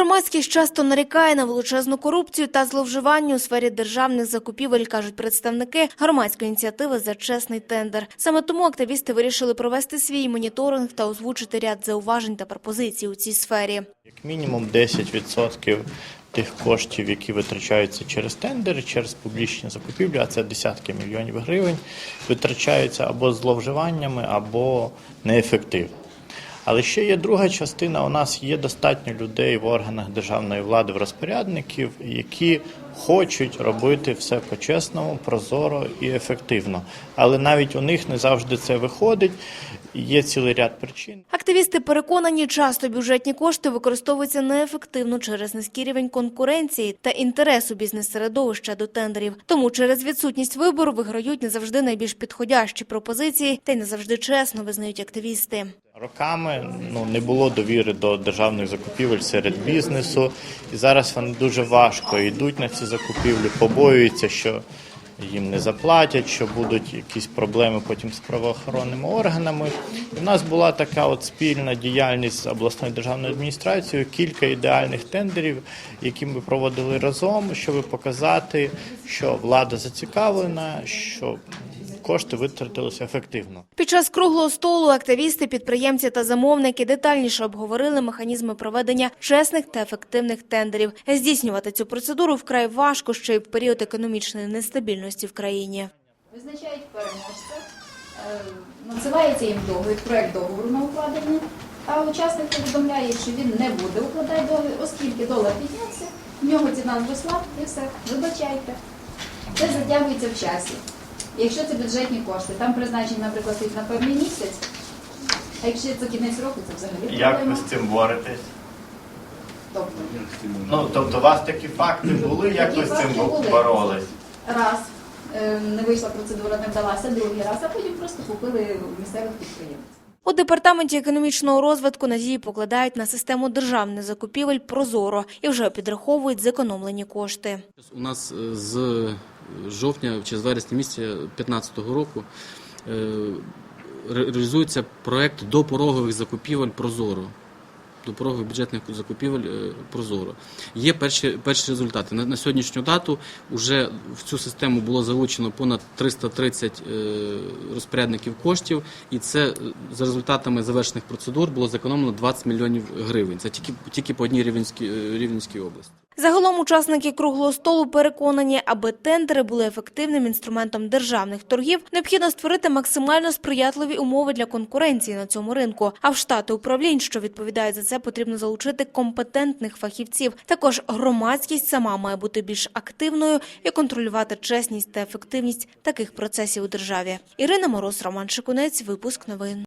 Громадськість часто нарікає на величезну корупцію та зловживання у сфері державних закупівель, кажуть представники громадської ініціативи за чесний тендер. Саме тому активісти вирішили провести свій моніторинг та озвучити ряд зауважень та пропозицій у цій сфері. Як мінімум 10% тих коштів, які витрачаються через тендери, через публічні закупівлі, а це десятки мільйонів гривень, витрачаються або зловживаннями, або неефективно. Але ще є друга частина. У нас є достатньо людей в органах державної влади, в розпорядників, які хочуть робити все по-чесному, прозоро і ефективно. Але навіть у них не завжди це виходить. Є цілий ряд причин. Активісти переконані, часто бюджетні кошти використовуються неефективно через низький рівень конкуренції та інтересу бізнес-середовища до тендерів. Тому через відсутність вибору виграють не завжди найбільш підходящі пропозиції, та й не завжди чесно визнають активісти. Роками ну не було довіри до державних закупівель серед бізнесу, і зараз вони дуже важко йдуть на ці закупівлі, побоюються, що їм не заплатять, що будуть якісь проблеми потім з правоохоронними органами. В нас була така от спільна діяльність з обласною державною адміністрацією, кілька ідеальних тендерів, які ми проводили разом, щоб показати, що влада зацікавлена, що кошти витратилися ефективно. Під час круглого столу активісти, підприємці та замовники детальніше обговорили механізми проведення чесних та ефективних тендерів. Здійснювати цю процедуру вкрай важко ще й в період економічної нестабільності в країні. Визначають переможця, е, надсилається їм договір, проект договору на укладення, а учасник повідомляє, що він не буде укладати договір, оскільки долар піднявся, в нього ціна зросла і все, вибачайте. Це затягується в часі. Якщо це бюджетні кошти, там призначені, наприклад, на певний місяць, а якщо це кінець року, це взагалі Як ви проблема. цим боретесь? Тобто, Ну, тобто, у вас такі факти були, як Такі ви з цим факти були. боролись? раз е, не вийшла процедура, не вдалася, другий раз, а потім просто купили місцевих підприємців. У департаменті економічного розвитку надії покладають на систему державних закупівель прозоро і вже підраховують зекономлені кошти. У нас е, з жовтня чи з вересня місяця 2015 року е, реалізується проект допорогових закупівель Прозоро. Допорогових бюджетних закупівель е, Прозоро. Є перші, перші результати. На, на сьогоднішню дату вже в цю систему було залучено понад 330 е, розпорядників коштів, і це за результатами завершених процедур було зекономлено 20 мільйонів гривень. Це тільки, тільки по одній Рівненській області. Загалом учасники круглого столу переконані, аби тендери були ефективним інструментом державних торгів, необхідно створити максимально сприятливі умови для конкуренції на цьому ринку. А в штати управлінь, що відповідають за це, потрібно залучити компетентних фахівців. Також громадськість сама має бути більш активною і контролювати чесність та ефективність таких процесів у державі. Ірина Мороз, Роман Шикунець, випуск новин.